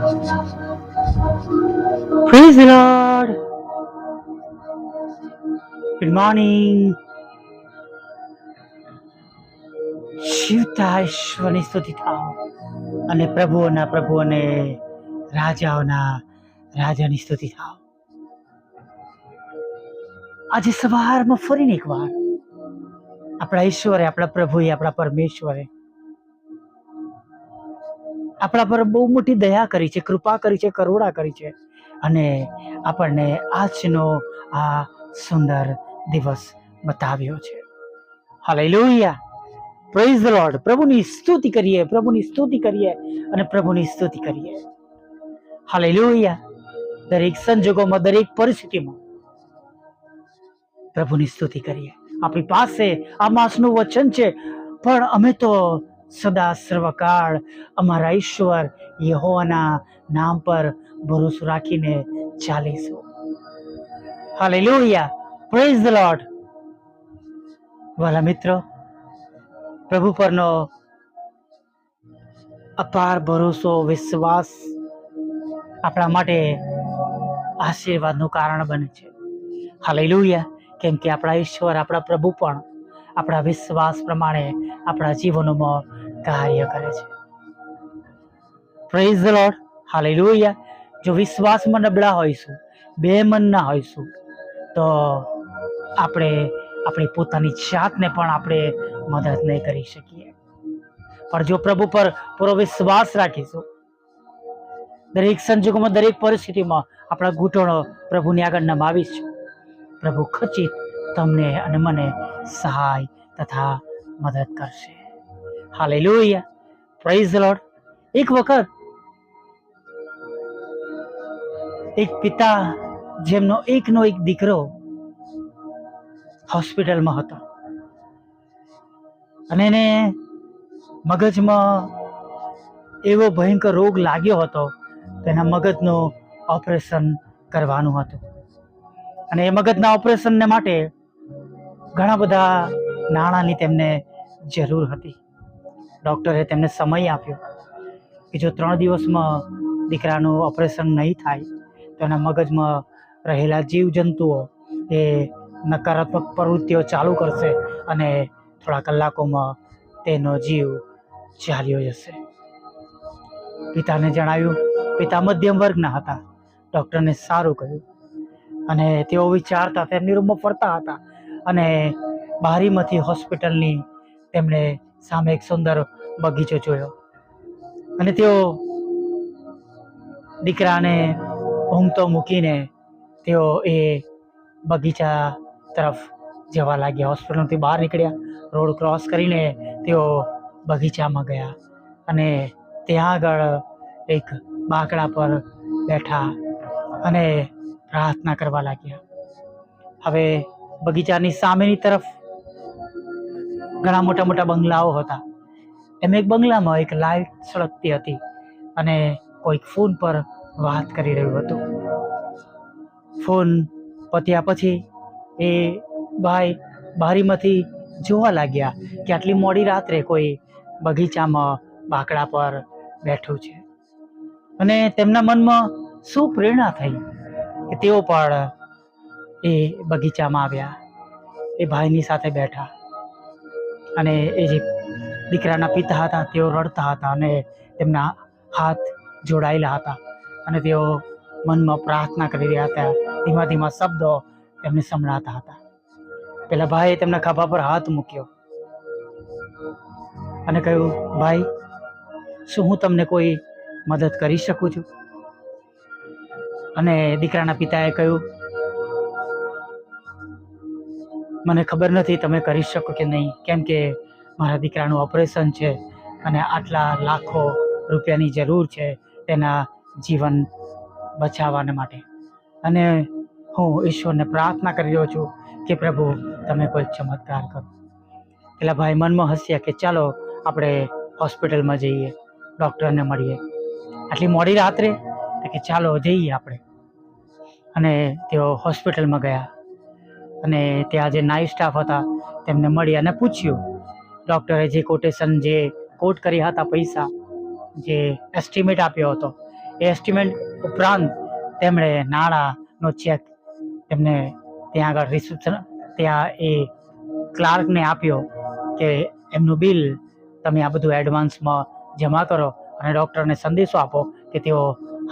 The Lord. Good morning. શિવતા ઈશ્વરની સ્તુતિ થાવ અને પ્રભુઓના પ્રભુ અને રાજાઓના, રાજાની સ્તુતિ થાવ આજે સવારમાં ફરીને એકવાર આપણા ઈશ્વરે, આપણા પ્રભુએ, આપણા પરમેશ્વરે આપણા પર બહુ મોટી દયા કરી છે, કૃપા કરી છે, કરુણા કરી છે. અને આપણને આજનો આ સુંદર દિવસ બતાવ્યો છે. હાલેલુયા પ્રેઝ ધ લોર્ડ પ્રભુની સ્તુતિ કરીએ, પ્રભુની સ્તુતિ કરીએ અને પ્રભુની સ્તુતિ કરીએ. હાલેલુયા દરેક સંજોગોમાં, દરેક પરિસ્થિતિમાં પ્રભુની સ્તુતિ કરીએ. આપણી પાસે આ માસનું વચન છે, પણ અમે તો સદા સર્વકાળ અમારા ઈશ્વર યહોવાના નામ પર ભરોસો રાખીને ચાલીશું. હાલેલુયા પ્રેઝ ધ લોર્ડ વાલા મિત્રો, પ્રભુ પરનો અપાર ભરોસો, વિશ્વાસ આપણા માટે આશીર્વાદનું કારણ બને છે. હાલેલુયા કેમ કે આપણા ઈશ્વર, આપણા પ્રભુ પણ આપણા વિશ્વાસ પ્રમાણે આપણા જીવનોમાં કાર્ય કરે છે. પ્રેઝ ધ લોર્ડ હાલેલુયા જો વિશ્વાસમાં નબળા હોઈશું, બે મનના હોઈશું, તો આપણે આપણી પોતાની જાતને પણ આપણે મદદ નહીં કરી શકીએ. પણ જો પ્રભુ પર પૂરો વિશ્વાસ રાખીશું, દરેક સંજોગોમાં, દરેક પરિસ્થિતિમાં આપણા ઘૂંટણો પ્રભુની આગળ નમાવીશું. પ્રભુ ખચિત તમને અને મને સહાય તથા મદદ કરશે. હાલેલુયા પ્રેઝ લોર્ડ એક વખત એક પિતા જેમનો એકનો એક દીકરો હોસ્પિટલમાં હતો. અને એને મગજમાં એવો ભયંકર રોગ લાગ્યો હતો તેના મગજનું ઓપરેશન કરવાનું હતું. અને એ મગજના ઓપરેશનને માટે ઘણા બધા નાણાંની તેમને જરૂર હતી. ડૉક્ટરે તેમને સમય આપ્યો કે જો ત્રણ દિવસમાં દીકરાનું ઓપરેશન નહીં થાય, તો એના મગજમાં રહેલા જીવજંતુઓ એ નકારાત્મક પ્રવૃત્તિઓ ચાલુ કરશે અને થોડા કલાકોમાં તેનો જીવ ચાલ્યો જશે. પિતાને જણાવ્યું, પિતા મધ્યમ વર્ગના હતા. ડૉક્ટરને સારું કહ્યું. અને તેઓ વિચારતા તેમની રૂમમાં ફરતા હતા અને બારીમાંથી હોસ્પિટલની તેમણે સામે એક સુંદર બગીચો જોયો. અને તેઓ દીકરાને ઊંઘતો મૂકીને તેઓ એ બગીચા તરફ જવા લાગ્યા. હોસ્પિટલથી બહાર નીકળ્યા. રોડ ક્રોસ કરીને તેઓ બગીચામાં ગયા. અને ત્યાં આગળ એક બાકડા પર બેઠા અને પ્રાર્થના કરવા લાગ્યા. હવે બગીચાની સામેની તરફ ઘણા મોટા મોટા બંગલાઓ હતા. એમ એક બંગલામાં એક લાઇટ સળગતી હતી અને કોઈક ફોન પર વાત કરી રહ્યું હતું. ફોન પત્યા પછી એ ભાઈ બારીમાંથી જોવા લાગ્યા કે આટલી મોડી રાત્રે કોઈ બગીચામાં બાકડા પર બેઠું છે. અને તેમના મનમાં શું પ્રેરણા થઈ કે તેઓ પણ એ બગીચામાં આવ્યા. એ ભાઈની સાથે બેઠા. અને એ જે દીકરાના પિતા હતા, તેઓ રડતા હતા અને તેમના હાથ જોડાયેલા હતા અને તેઓ મનમાં પ્રાર્થના કરી રહ્યા હતા. ધીમા ધીમા શબ્દો તેમને સંભળાતા હતા. પેલા ભાઈએ તેમના ખભા પર હાથ મૂક્યો અને કહ્યું, ભાઈ, શું હું તમને કોઈ મદદ કરી શકું છું? અને દીકરાના પિતાએ કહ્યું મને ખબર નથી તમે કરી શકો કે નહીં. કેમ કે મારા દીકરાનું ઓપરેશન છે અને આટલા લાખો રૂપિયાની જરૂર છે તેના જીવન બચાવવાને માટે. અને હું ઈશ્વરને પ્રાર્થના કરી રહ્યો છું કે પ્રભુ, તમે કોઈ ચમત્કાર કરો. પેલા ભાઈ મનમાં હસ્યા કે ચાલો આપણે હોસ્પિટલમાં જઈએ, ડૉક્ટરને મળીએ. આટલી મોડી રાત્રે કે ચાલો જઈએ આપણે. અને તેઓ હોસ્પિટલમાં ગયા. અને ત્યાં જે નાઇટ સ્ટાફ હતા, તેમને મળી અને પૂછ્યું, ડૉક્ટરે જે કોટેશન જે કોટ કર્યા હતા પૈસા, જે એસ્ટિમેટ આપ્યો હતો, એ એસ્ટિમેટ ઉપરાંત તેમણે નાણાંનો ચેક તેમને ત્યાં આગળ રિસેપ્શન ત્યાં એ ક્લાર્કને આપ્યો કે એમનું બિલ તમે આ બધું એડવાન્સમાં જમા કરો અને ડૉક્ટરને સંદેશો આપો કે તેઓ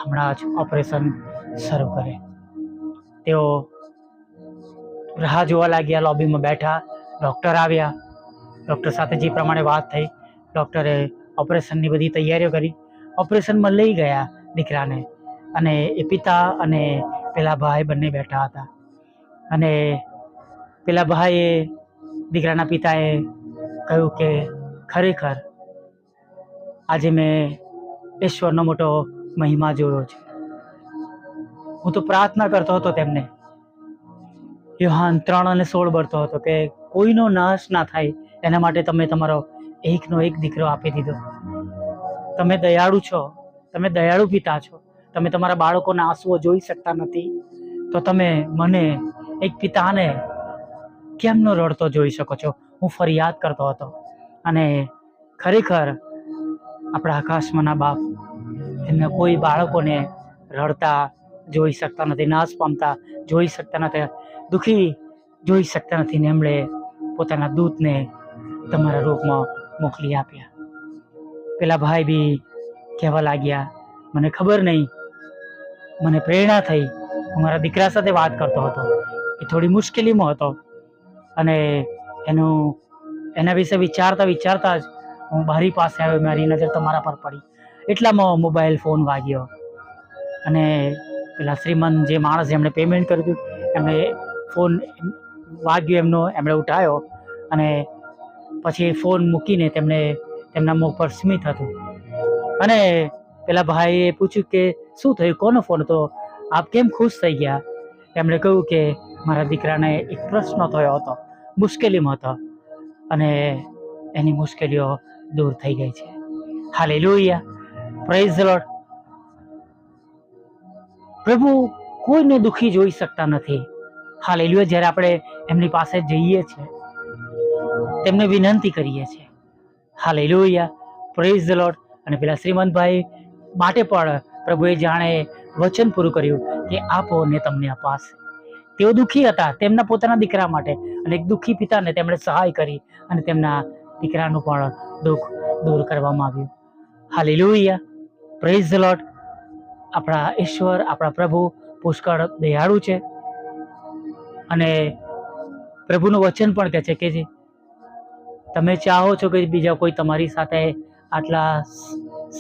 હમણાં જ ઓપરેશન શરૂ કરે. તેઓ રાહ જોવા લાગ્યા લોબીમાં બેઠા ડૉક્ટર આવ્યા ડૉક્ટર સાથે જે પ્રમાણે વાત થઈ ડૉક્ટરે ઓપરેશનની બધી તૈયારીઓ કરી ઓપરેશનમાં લઈ ગયા દીકરાને અને એ પિતા અને પેલા ભાઈ બંને બેઠા હતા. અને પેલા ભાઈએ દીકરાના પિતાએ કહ્યું કે, ખરેખર આજે મેં ઈશ્વરનો મોટો મહિમા જોયો છે. હું તો પ્રાર્થના કરતો હતો તેમને યોહાન ત્રણ અને સોળ બળતો હતો કે કોઈનો નાશ ના થાય, એના માટે તમે તમારો એકનો એક દીકરો આપી દીધો. તમે દયાળુ છો, તમે દયાળુ પિતા છો, તમે તમારા બાળકોના આંસુઓ જોઈ શકતા નથી, તો તમે મને એક પિતાને કેમનો રડતો જોઈ શકો છો? હું ફરિયાદ કરતો હતો. અને ખરેખર આપણા આકાશમાંના બાપ એમને કોઈ બાળકોને રડતા જોઈ શકતા નથી, નાશ પામતા જોઈ શકતા નથી. દુઃખી જોઈ શકતા નથી ને એમણે પોતાના દૂતને તમારા રૂપમાં મોકલી આપ્યા. પેલા ભાઈ બી કહેવા લાગ્યા, મને ખબર નહીં. મને પ્રેરણા થઈ. હું મારા દીકરા સાથે વાત કરતો હતો. એ થોડી મુશ્કેલીમાં હતો. અને એનું, એના વિશે વિચારતા વિચારતા જ હું મારી પાસે આવ્યો. મારી નજર તમારા પર પડી. એટલામાં મોબાઈલ ફોન વાગ્યો. અને પેલા શ્રીમંત જે માણસ જેમણે પેમેન્ટ કર્યું એમણે ફોન વાગ્યો એમનો, એમણે ઉઠાવ્યો અને પછી ફોન મૂકીને તેમણે તેમના મુખ પર સ્મિત હતું. અને પેલા ભાઈએ પૂછ્યું કે, શું થયું? કોનો ફોન હતો? આપ કેમ ખુશ થઈ ગયા? એમણે કહ્યું કે, મારા દીકરાને એક પ્રશ્ન થયો હતો. મુશ્કેલીમાં હતો. અને એની મુશ્કેલીઓ દૂર થઈ ગઈ છે. હાલે લોહિયા પ્રેઝ લોડ પ્રભુ કોઈને દુઃખી જોઈ શકતા નથી. હાલે જ્યારે આપણે એમની પાસે જઈએ છીએ. તેમને વિનંતી કરીએ છીએ. હાલે લોહિયા પ્રેઝ લોટ અને પેલા શ્રીમંતભાઈ માટે પણ પ્રભુએ જાણે વચન પૂરું કર્યું કે આપો ને તમને અપાશે તેઓ દુઃખી હતા, તેમના પોતાના દીકરા માટે. અને એક દુઃખી પિતાને તેમણે સહાય કરી અને તેમના દીકરાનું પણ દુઃખ દૂર કરવામાં આવ્યું. હાલેલુયા પ્રેઝ લોટ આપણા ઈશ્વર, આપણા પ્રભુ પુષ્કળ દયાળુ છે. અને પ્રભુનું વચન પણ કહે છે કે જે તમે ચાહો છો કે બીજા કોઈ તમારી સાથે આટલા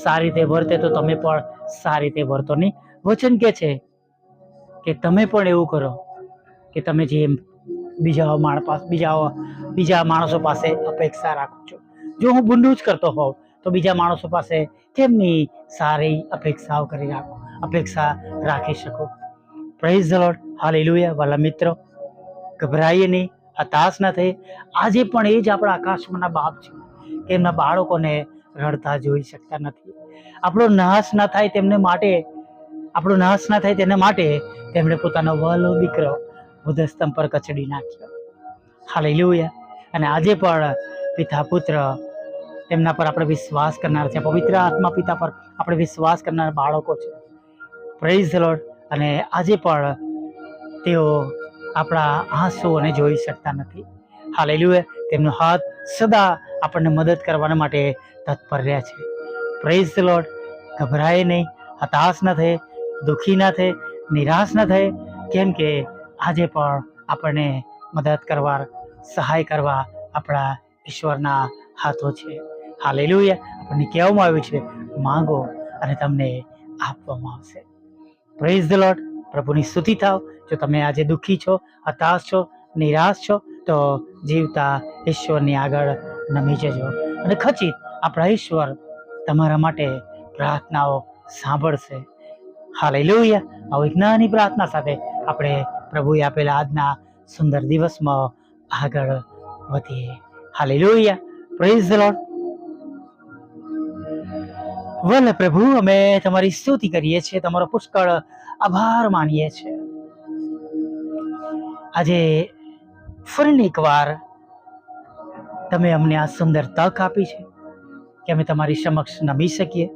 સારી રીતે વર્તે, તો તમે પણ સારી રીતે વર્તો. નહીં વચન કે છે કે તમે પણ એવું કરો કે તમે જે બીજા માણસ પાસે, બીજા બીજા માણસો પાસે અપેક્ષા રાખો છો. જો હું બુંડું જ કરતો હોઉં, તો બીજા માણસો પાસે કેમની સારી અપેક્ષાઓ કરી રાખો, અપેક્ષા રાખી શકો? પ્રેઝ ધ લોર્ડ હાલેલુયા વાલા મિત્રો ગભરાઈએ નહીં, હતાશ ન થઈ આજે પણ એ જ આપણા આકાશમાંના બાપ છે કે એમના બાળકોને રડતા જોઈ શકતા નથી. આપણો નાશ ના થાય તેમને માટે, આપણો નાશ ના થાય તેના માટે તેમણે પોતાનો વહલો દીકરો વૃદ્ધસ્તંભ પર કચડી નાખ્યો. હાલેલુયા. અને આજે પણ પિતા પુત્ર તેમના પર આપણે વિશ્વાસ કરનાર છે. પવિત્ર આત્મા પિતા પર આપણે વિશ્વાસ કરનાર બાળકો છે. પ્રેઝ લોડ અને આજે પણ તેઓ આપણા આંસુઓને જોઈ શકતા નથી. હાલેલુયા. તેમનો હાથ સદા આપણને મદદ કરવા માટે તત્પર રહ્યા છે. પ્રેઝ લોર્ડ ગભરાય નહીં, હતાશ ન થાય, દુઃખી ન થાય, નિરાશ ન થાય, કેમ કે આજે પણ આપણને મદદ કરવા સહાય કરવા આપણા ઈશ્વરના હાથો છે. હાલેલુયા. આપણને કહેવામાં આવ્યું છે, માંગો અને તમને આપવામાં આવશે. પ્રેઝ ધ પ્રભુની સ્તુતિ થાવ. જો તમે આજે દુઃખી છો, હતાશ છો, નિરાશ છો, તો જીવતા ઈશ્વરની આગળ નમી જજો. અને ખચિત આપણા ઈશ્વર તમારા માટે પ્રાર્થનાઓ સાંભળશે. હાલેલુયા. આવી જ્ઞાની પ્રાર્થના સાથે આપણે પ્રભુએ આપેલા આજના સુંદર દિવસમાં આગળ વધીએ. હાલેલુયા. પ્રેઝ લોટ વલ પ્રભુ, અમે તમારી સ્તુતિ કરીએ છીએ, તમારો પુષ્કળ આભાર માનીએ છીએ. આજે ફરીને એકવાર તમે અમને આ સુંદર તક આપી છે કે અમે તમારી સમક્ષ નમી શકીએ,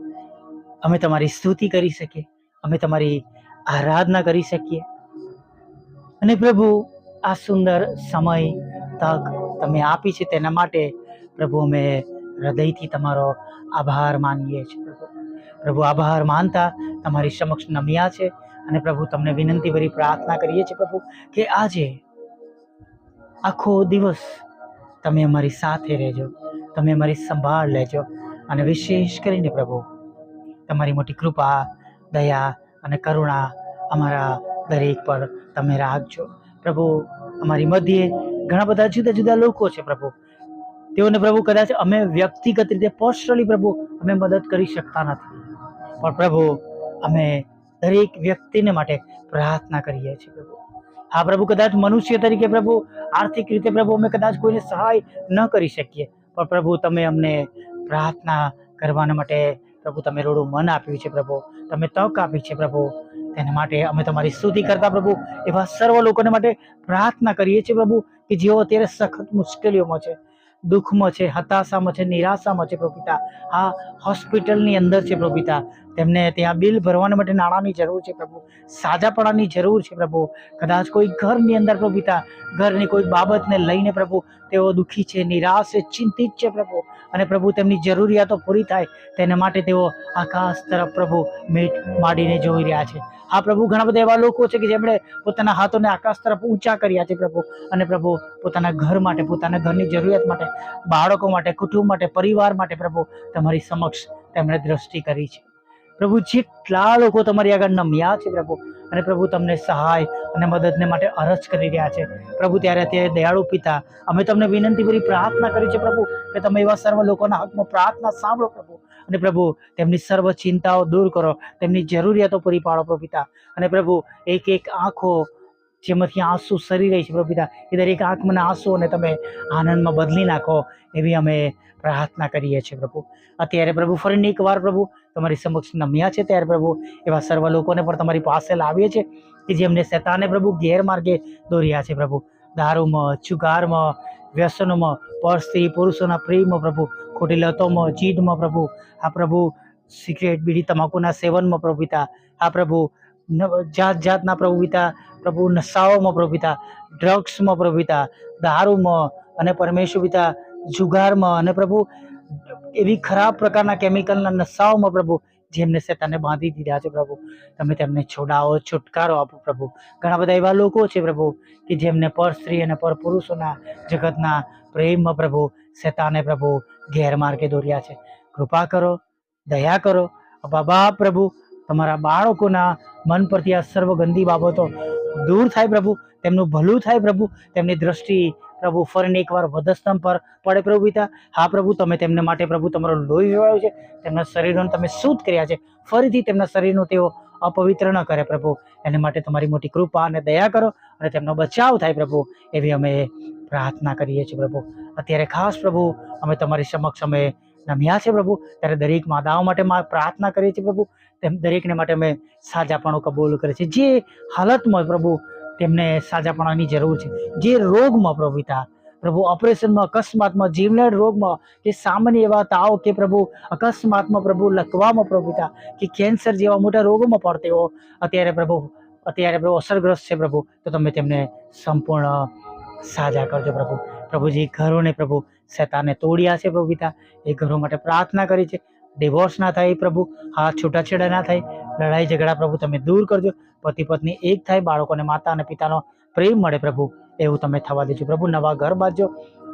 અમે તમારી સ્તુતિ કરી શકીએ, અમે તમારી આરાધના કરી શકીએ. અને પ્રભુ, આ સુંદર સમય તક તમે આપી છે તેના માટે પ્રભુ, અમે હૃદયથી તમારો આભાર માનીએ છીએ પ્રભુ. આભાર માનતા તમારી સમક્ષ નમ્યા છે અને પ્રભુ તમને વિનંતી ભરી પ્રાર્થના કરીએ છીએ પ્રભુ કે આજે આખો દિવસ તમે અમારી સાથે રહેજો, તમે અમારી સંભાળ લેજો અને વિશેષ કરીને પ્રભુ તમારી મોટી કૃપા, દયા અને કરુણા અમારા દરેક પર તમે રાખજો. પ્રભુ અમારી મધ્યે ઘણા બધા જુદા જુદા લોકો છે પ્રભુ. તેઓને પ્રભુ કદાચ અમે વ્યક્તિગત રીતે પર્સનલી પ્રભુ અમે મદદ કરી શકતા નથી. પણ પ્રભુ, અમે દરેક વ્યક્તિને માટે પ્રાર્થના કરીએ છીએ પ્રભુ. હા પ્રભુ, કદાચ મનુષ્ય તરીકે પ્રભુ, આર્થિક રીતે પ્રભુ અમે કદાચ કોઈને સહાય ન કરી શકીએ, પણ પ્રભુ તમે અમને પ્રાર્થના કરવાના માટે પ્રભુ તમે રોડું મન આપ્યું છે પ્રભુ. તમે તક આપી છે પ્રભુ. તેના માટે અમે તમારી સ્તુતિ કરતા પ્રભુ. એવા સર્વ લોકોને માટે પ્રાર્થના કરીએ છીએ પ્રભુ કે જેઓ અત્યારે સખત મુશ્કેલીઓમાં છે દુઃખમાં છે, હતાશામાં છે, નિરાશામાં છે પ્રભુ પિતા આ હોસ્પિટલની અંદર છે પ્રભુ તેમને ત્યાં બિલ ભરવાના માટે નાણાંની જરૂર છે પ્રભુ. સાજાપણાની જરૂર છે પ્રભુ. કદાચ કોઈ ઘરની અંદર પ્રભુ ઘરની કોઈ બાબતને લઈને પ્રભુ તેઓ દુઃખી છે, નિરાશ છે, ચિંતિત છે પ્રભુ. અને પ્રભુ તેમની જરૂરિયાતો પૂરી થાય, તેના માટે તેઓ આકાશ તરફ પ્રભુ મીટ માંડીને જોઈ રહ્યા છે. આ પ્રભુ ઘણા બધા એવા લોકો છે કે જેમણે પોતાના હાથોને આકાશ તરફ ઊંચા કર્યા છે પ્રભુ. અને પ્રભુ પોતાના ઘર માટે, પોતાના ઘરની જરૂરિયાત માટે, બાળકો માટે, કુટુંબ માટે, પરિવાર માટે પ્રભુ તમારી સમક્ષ તેમણે દ્રષ્ટિ કરી છે. પ્રભુ જેટલા લોકો તમારી આગળ નમ્યા છે પ્રભુ, અને પ્રભુ તમને સહાય અને મદદને માટે અરજ કરી રહ્યા છે. પ્રભુ ત્યારે તે દયાળુ પિતા, અમે તમને વિનંતી પૂરી પ્રાર્થના કરી છે પ્રભુ, કે તમે એવા સર્વ લોકોના હકમાં પ્રાર્થના સાંભળો પ્રભુ. અને પ્રભુ, તેમની સર્વ ચિંતાઓ દૂર કરો, તેમની જરૂરિયાતો પૂરી પાડો પ્રભુ પિતા અને પ્રભુ, એક એક આંખો જેમાંથી આંસુ સરી રહી છે પ્રભુ પિતા એ દરેક આંખમાંના આંસુઓને તમે આનંદમાં બદલી નાખો એવી અમે પ્રાર્થના કરીએ છીએ પ્રભુ. અત્યારે પ્રભુ ફરીને એકવાર પ્રભુ, તમારી સમક્ષ નમ્યા છે ત્યારે પ્રભુ, એવા સર્વ લોકોને પણ તમારી પાસે લાવીએ છીએ કે જેમને શેતાને પ્રભુ ગેરમાર્ગે દોર્યા છે પ્રભુ. દારૂમાં ચુગારમાં વ્યસનોમાં, પર સ્ત્રી પુરુષોના પ્રેમમાં પ્રભુ ખોટી લતોમાં, જીદમાં પ્રભુ, આ પ્રભુ સિગરેટ બીડી તમાકુના સેવનમાં પ્રભુ પિતા, આ પ્રભુ જાત જાતના પ્રભુ પિતા, પ્રભુ નશાઓમાં પ્રભુ પિતા ડ્રગ્સમાં પ્રભુ પિતા, દારૂમાં અને પરમેશ્વર પિતા, જુગારમાં અને પ્રભુ એવી ખરાબ પ્રકારના કેમિકલના નશાઓમાં પ્રભુ જેમને શેતાને બાંધી દીધા છે પ્રભુ. તમે તેમને છોડાવો, છુટકારો આપો પ્રભુ. ઘણા બધા એવા લોકો છે પ્રભુ કે જેમને પર સ્ત્રી અને પર પુરુષોના જગતના પ્રેમમાં પ્રભુ, શેતાને પ્રભુ ગેરમાર્ગે દોર્યા છે. કૃપા કરો, દયા કરો. બાબા પ્રભુ, તમારા બાળકોના મન પરથી આ સર્વ ગંદી બાબતો દૂર થાય પ્રભુ. તેમનું ભલું થાય પ્રભુ. તેમની દ્રષ્ટિ પ્રભુ ફરીને એકવાર વધસ્તંભ પર પડે પ્રભુ પિતા. હા પ્રભુ, તમે તેમને માટે પ્રભુ તમારો લોહી વળ્યો છે. તેમના શરીરોને તમે શુદ્ધ કર્યા છે. ફરીથી તેમના શરીરનું તેઓ અપવિત્ર ન કરે પ્રભુ. એને માટે તમારી મોટી કૃપા અને દયા કરો અને તેમનો બચાવ થાય પ્રભુ. એવી અમે પ્રાર્થના કરીએ છીએ પ્રભુ. અત્યારે ખાસ પ્રભુ, અમે તમારી સમક્ષ અમે નમ્યા છે પ્રભુ. ત્યારે દરેક માતાઓ માટે પ્રાર્થના કરીએ છીએ પ્રભુ. તેમ દરેકને માટે અમે સાજાપણું કબૂલ કરીએ છીએ. જે હાલતમાં પ્રભુ તેમને સાજાપણાની જરૂર છે, જે રોગમાં પ્રભુ પિતા પ્રભુ ઓપરેશનમાં, અકસ્માતમાં, જીવલેણ રોગમાં, કે સામાન્ય એવા તાવ કે પ્રભુ અકસ્માતમાં પ્રભુ લકવામાં પ્રભુતા, કે કેન્સર જેવા મોટા રોગોમાં પણ તેઓ અત્યારે પ્રભુ અત્યારે પ્રભુ અસરગ્રસ્ત છે પ્રભુ. તો તમે તેમને સંપૂર્ણ સાજા કરજો પ્રભુ. પ્રભુજી ઘરોને પ્રભુ શેતાને તોડ્યા છે પ્રભુ પિતા એ ઘરો માટે પ્રાર્થના કરી છે. ડિવોર્સ ના થાય પ્રભુ. હા છૂટાછેડા ના થાય. લડાઈ ઝઘડા પ્રભુ તમે દૂર કરજો. પતિ પત્ની એક થાય. બાળકોને માતા અને પિતાનો પ્રેમ મળે પ્રભુ. એવું તમે થવા દેજો પ્રભુ. નવા ઘર બાંધજો.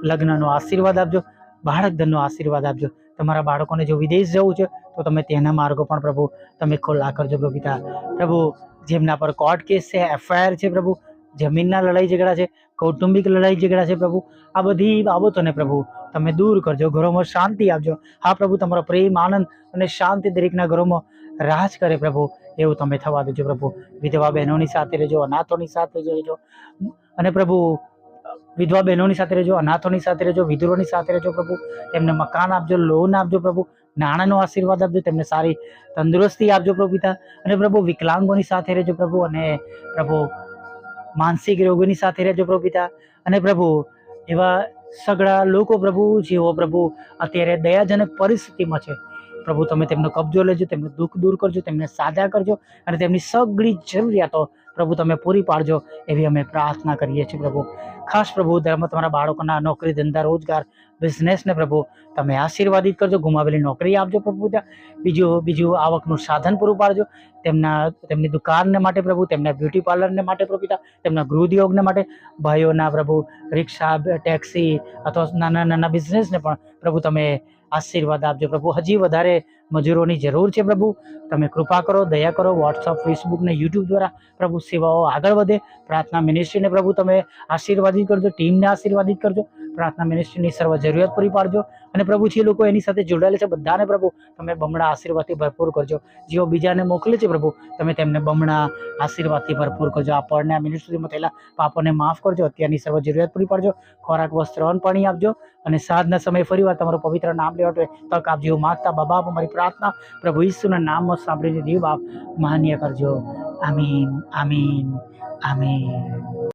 લગ્નનો આશીર્વાદ આપજો. બાળક ધનનો આશીર્વાદ આપજો. તમારા બાળકોને જો વિદેશ જવું છે, તો તમે તેના માર્ગો પણ પ્રભુ તમે ખુલ્લા કરજો પ્રભુ પિતા પ્રભુ જેમના પર કોર્ટ કેસ છે એફઆઈઆર છે પ્રભુ. જમીનના લડાઈ ઝઘડા છે કૌટુંબિક લડાઈ ઝઘડા છે પ્રભુ. આ બધી બાબતોને પ્રભુ તમે દૂર કરજો, ઘરોમાં શાંતિ આપજો. હા પ્રભુ, તમારો પ્રેમ, આનંદ અને શાંતિ દરેકના ઘરોમાં રાજ કરે પ્રભુ. એવું તમે થવા દેજો પ્રભુ. વિધવા બહેનોની સાથે રહેજો, અનાથોની સાથે રહેજો. અને પ્રભુ, વિધવા બહેનોની સાથે રહેજો, અનાથોની સાથે રહેજો, વિધુરોની સાથે રહેજો પ્રભુ. તેમને મકાન આપજો, લોન આપજો પ્રભુ. નાણાંનો આશીર્વાદ આપજો, તેમને સારી તંદુરસ્તી આપજો પ્રભુ પિતા. અને પ્રભુ, વિકલાંગોની સાથે રહેજો પ્રભુ અને પ્રભુ માનસિક રોગોની સાથે રહેજો પ્રભુ પિતા. અને પ્રભુ, એવા સગળા લોકો પ્રભુ, જેઓ પ્રભુ અત્યારે દયાજનક પરિસ્થિતિમાં છે, પ્રભુ તમે તેમનો કબજો લેજો, તેમનું દુઃખ દૂર કરજો, તેમને સાજા કરજો અને તેમની સગળી જરૂરિયાતો પ્રભુ તમે પૂરી પાડજો એવી અમે પ્રાર્થના કરીએ છીએ પ્રભુ. ખાસ પ્રભુ, ધર્મ તમારા બાળકોના નોકરી ધંધા, રોજગાર, બિઝનેસને પ્રભુ તમે આશીર્વાદિત કરજો, ગુમાવેલી નોકરી આપજો પ્રભુ ત્યાં. બીજું બીજું આવકનું સાધન પૂરું પાડજો. તેમના, તેમની દુકાનને માટે પ્રભુ, તેમના બ્યુટી પાર્લરને માટે પ્રભુ તેમના ગૃહ ઉદ્યોગને માટે ભાઈઓના પ્રભુ, રિક્ષા, ટેક્સી અથવા નાના નાના બિઝનેસને પણ પ્રભુ તમે આશીર્વાદ આપજો પ્રભુ. હજી વધારે મજૂરોની જરૂર છે પ્રભુ. તમે કૃપા કરો, દયા કરો વોટ્સઅપ ફેસબુક ને યુટ્યુબ દ્વારા પ્રભુ સેવાઓ આગળ વધે. પ્રાર્થના મિનિસ્ટ્રીને પ્રભુ તમે આશીર્વાદિત કરજો ટીમને આશીર્વાદિત કરજો. પ્રાર્થના મિનિસ્ટ્રીની સર્વ જરૂરિયાત પૂરી પાડજો અને પ્રભુ, જે લોકો એની સાથે જોડાયેલા છે બધાને પ્રભુ, તમે બમણા આશીર્વાદથી ભરપૂર કરજો. જેઓ બીજાને મોકલે છે પ્રભુ, તમે તેમને બમણા આશીર્વાદથી ભરપૂર કરજો. આ પડને આ મિનિસ્ટ્રીમાં થયેલા પાપોને માફ કરજો, અત્યારની સર્વ જરૂરિયાત પૂરી પાડજો. ખોરાક, વસ્ત્ર, અન્ન, પાણી આપજો અને સાંજના સમયે ફરીવાર તમારું પવિત્ર નામ લેવા તક આપજો. એવું માગતા બાબા અમારી પ્રાર્થના પ્રભુ ઈસુના નામમાં સાંભળીને દેવ આપ માન્ય કરજો. આમીન આમીન આમીન.